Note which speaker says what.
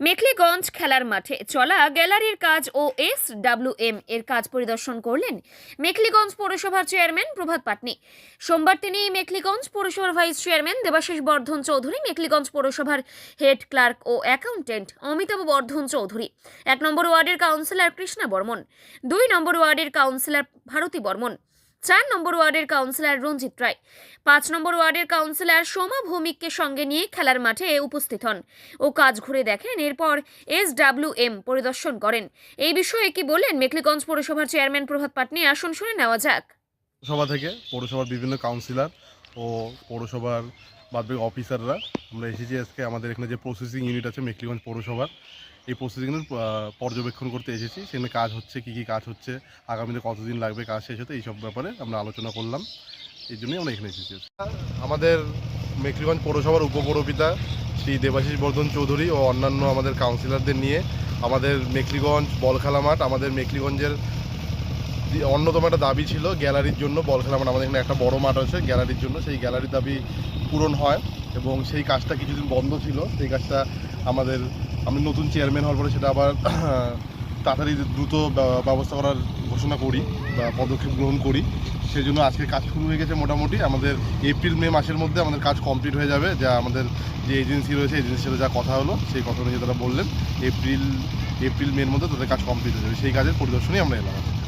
Speaker 1: মেখলিগঞ্জ খেলার মাঠে চলা গ্যালারির কাজ ও এস এম এর কাজ পরিদর্শন করলেন মেখলিগঞ্জ পৌরসভার চেয়ারম্যান প্রভাত পাটনি। সোমবার তিনি মেখলিগঞ্জ পৌরসভার ভাইস চেয়ারম্যান দেবাশিস বর্ধন চৌধুরী, মেখলিগঞ্জ পৌরসভার হেড ক্লার্ক ও অ্যাকাউন্টেন্ট অমিতাভ বর্ধন চৌধুরী, এক নম্বর ওয়ার্ডের কাউন্সিলর কৃষ্ণা বর্মন, দুই নম্বর ওয়ার্ডের কাউন্সিলর ভারতী বর্মন। চার নম্বর ওয়ার্ডের কাউন্সিলর রঞ্জিত রায়। পাঁচ নম্বর ওয়ার্ডের কাউন্সিলর সোমা ভৌমিককে সঙ্গে নিয়ে খেলার মাঠে উপস্থিত হন ও কাজ ঘুরে দেখেন। এরপর এস ডাব্লিউ এম পরিদর্শন করেন। এই বিষয়ে কি বলেন মেখলিগঞ্জ পৌরসভার চেয়ারম্যান প্রভাত পাটনি? আসন, শুনে নেওয়া যাক।
Speaker 2: সভা থেকে পৌরসভার বিভিন্ন কাউন্সিলর ও পৌরসভার বাদবাকি অফিসাররা আমরা এসেছি আজকে আমাদের এখানে যে প্রসেসিং ইউনিট আছে মেকলিগঞ্জ পৌরসভার। এই প্রসেসিংয়ের পর্যবেক্ষণ করতে এসেছি। সেখানে কাজ হচ্ছে, কী কী কাজ হচ্ছে, আগামীতে কতদিন লাগবে, কাজ শেষ হতে, এইসব ব্যাপারে আমরা আলোচনা করলাম। এই জন্যই আমরা এখানে এসেছি আমাদের মেকলিগঞ্জ পৌরসভার উপপৌরপিতা শ্রী দেবাশিস বর্ধন চৌধুরী ও অন্যান্য আমাদের কাউন্সিলরদের নিয়ে আমাদের মেকলিগঞ্জ বল খেলা মাঠ, আমাদের মেকলিগঞ্জের অন্যতম একটা দাবি ছিল গ্যালারির জন্য বল খেলা মাঠ আমাদের এখানে একটা বড় মাঠ আছে গ্যালারির জন্য, সেই গ্যালারির দাবি পূরণ হয় এবং সেই কাজটা কিছুদিন বন্ধ ছিল। সেই কাজটা আমাদের, আমি নতুন চেয়ারম্যান হওয়ার পরে সেটা আবার তাড়াতাড়ি দ্রুত ব্যবস্থা করার ঘোষণা করি বা পদক্ষেপ গ্রহণ করি। সেই জন্য আজকে কাজ শুরু হয়ে গেছে মোটামুটি। আমাদের এপ্রিল, মে মাসের মধ্যে আমাদের কাজ কমপ্লিট হয়ে যাবে। যা আমাদের যে এজেন্সি রয়েছে, এজেন্সির সাথে যা কথা হলো, সেই কথা অনুযায়ী তারা বললেন। এপ্রিল এপ্রিল, মের মধ্যে তাদের কাজ কমপ্লিট হয়ে যাবে। সেই কাজের পরিদর্শনই আমরা এলাম।